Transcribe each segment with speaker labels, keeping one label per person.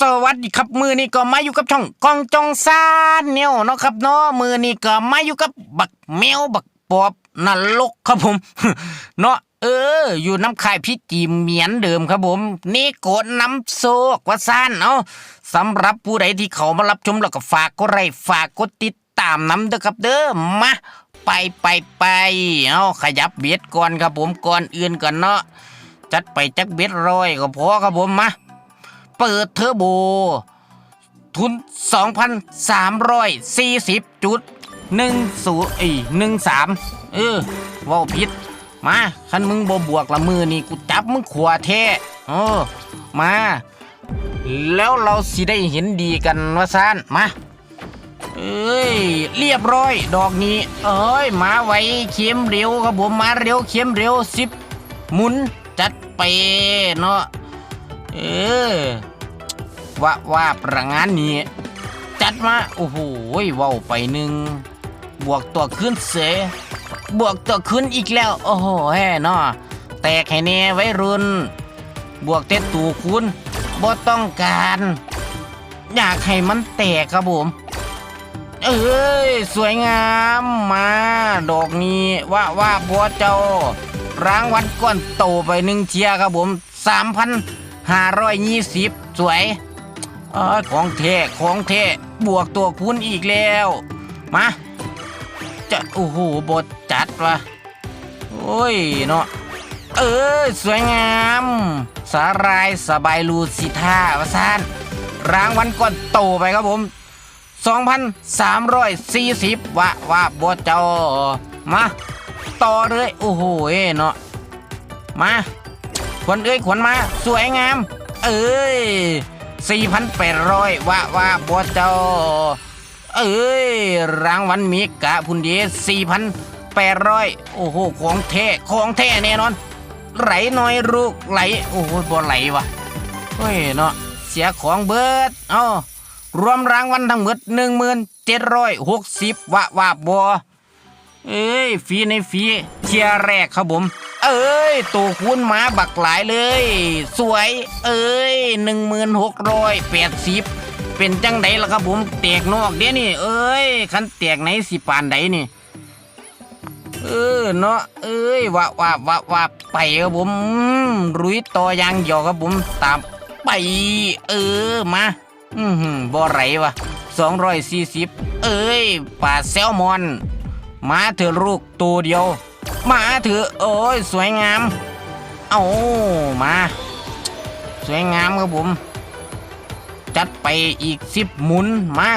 Speaker 1: สวัสดีครับมือนี้ก็มาอยู่กับช่องกองจองซานเนี่ยเนาะครับเนาะมือนี้ก็มาอยู่กับบักแมวบักปอบนรกครับผมเนาะเออ อยู่น้ำคายพี่จีมเหมียนเดิมครับผม นี่โกดน้ำโซกว่าซานเอาสำหรับผู้ใดที่เขามารับชมแล้วก็ฝากกดไลค์ฝากกดติดตามน้ำเด้อครับเด้อมาไปไปไปเอาขยับเบียดก่อนครับผมก่อนอื่นก่อนเนาะจัดไปจักเบ็ดร้อยก็พอครับผมมา เปิดเทอร์โบ ทุน 2,340จุดหนึ่งศูนย์เอ้ยหนึ่งสามเออว่าผิดมาคันมึงบ่บวกละมือนี่กูจับมึงขวาแท้เออมา แล้วเราสิได้เห็นดีกันว่าซานมาเอ้ยเรียบร้อยดอกนี้ เอ้ยมาไวเข้มเร็วครับผมมาเร็วเข้มเร็วสิบหมุนจัดไปเนาะเออ ว่าว่าประงานนี้ จัดมา โอ้โหว้าไปหนึ่ง บวกตัวขึ้นเสบวกตัวขึ้นอีกแล้ว โอ้โหแฮ่นาะแตกให้แน่ไว้รุน บวกเต็ดตูคุณบ่ต้องการ อยากให้มันแตกครับผม เอ้ย สวยงามมา ดอกนี้ว่าว่าบัวเจ้ารางวัลก้อนโตไปหนึ่งเชียครับผมสามพันห้าร้อยยี่สิบสวย อของเทของเทบวกตัวคูณอีกแล้ว มาจะโอ้โหบทจัดวะโอ้ยเนาะเออสวยงาม สารายสบายลูสิท่าวะซานรางวัลก้อนโตไปครับผม 2,340ว่าว่าบัวเจ้ามาต่อเลยโอ้โหเนาะมาขวัญเอ้ยขวัญมา สวยงาม เอ้ย 4,800ว่าว่าบัวเจ้า เอ้ย รางวัลมีกะพุนเดี4,800 โอ้โห ของแท้ของแท้แน่นอน ไหลน้อยลูกไหล โอ้โหบ่ไหลวะเฮ้ยเนาะเสียของเบิดเอ้ารวมรางวัลทั้งหมดหนึ่งหมื่นเจ็ดร้อยหกสิบวะวะบอเอ้ยฟีในฟีเทียแรกครับผม เอ้ ยตัวคูณหมาบักหลายเลย สวย เอ้ยหนึ่งหมื่นหกร้อยแปดสิบเป็นจังไดล่ะครับผมแตกนอกเดี๋ยวนี่ เอ้ยคันแตกไหนสิปานใดนี่ เออเนาะเอ้ยว่าว่าว่าว่าไปครับผมรุยต่อยางหยอกครับผมตามไป เออมาอืมบ่ไหรวะสองร้อยสี่สิบเอ้ยปลาแซลมอน มาเถอะลูกตัวเดียว มาเถอโอ้ยสวยงาม เอามา สวยงามครับผม จัดไปอีกสิบหมุนมา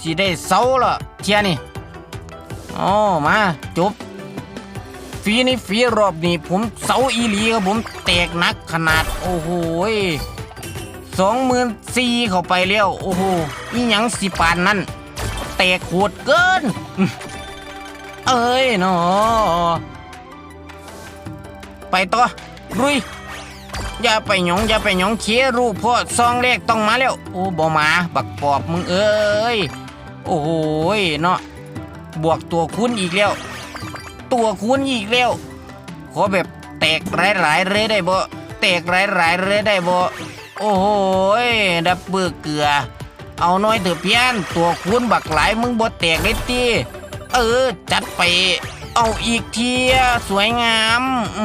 Speaker 1: สิได้เสาละเทียนี่โอ้มาจบฟีนี่ฟีรอบนี้ผมเสาอีหลีครับผมแตกนักขนาดโอ้โหสองหมื่นสี่เข้าไปแล้วโอ้โหอีหยังสิปานนั่นแตกโหดเกิน เอ้ยเนาะ ไปต่อรุยอย่าไปหยงอย่าไปหยงเคียรูปพ่อซองแรกต้องมาแล้วโอ้บ่มาบักปอบมึงเอ้ยโอ้โหยเนาะบวกตัวคูณอีกแล้ว ตัวคูณอีกแล้วขอแบบแตกหลายๆเลยได้บ่แตกหลายๆเลยได้บ่โอ้โหยดับเบิลเกลือ เอาน้อยเถอะเพี้ยนตัวคูณบักหลายมึงบ่แตกเลยตีเออจัดไป เอาอีกเทียสวยงามอื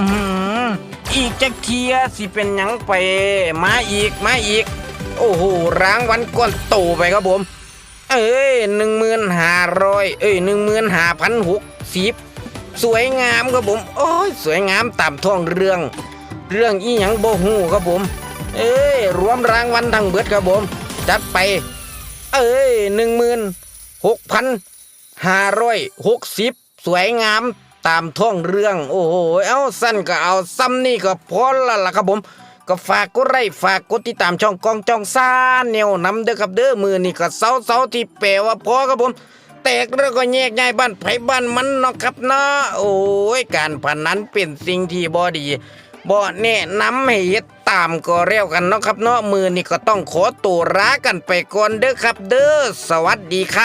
Speaker 1: ออีกจักเทียสิเป็นยังไป มาอีกมาอีก โอ้โหรางวัลก้อนโตไปครับผม เอ้ยหนึ่งหมื่นห้าร้อยเอ้ยหนึ่งหมื่นห้าพันหกสิบสวยงามครับผม โอ้ยสวยงามตามท้องเรื่อง เรื่องอีหยังโบหูครับผม เอ้ยรวมรางวัลทั้งเบิดครับผม จัดไป เอ้ยหนึ่งหมื่นหกพันห้าร้อยหกสิบ สวยงามตามท้องเรื่อง โอ้โห เอ้าสั้นก็เอาซ้ำนี่ก็พอละล่ะครับผม ก็ฝากกดไลค์ฝากกดติดตามช่องกองจองซ่าแนวนำเด้อครับเด้อมือนี่ก็เสาเสาที่แปลว่าพอครับผม แตกแล้วก็แยกย้ายบ้านไผบ้านมันเนาะครับเนาะโอ้ยการพนันเป็นสิ่งที่บ่ดีบ่แนะนำให้เฮ็ดตามก็เร็วกันเนาะครับเนาะมือนี่ก็ต้องขอตัวลากันไปก่อนเด้อครับ เด้อสวัสดีครับ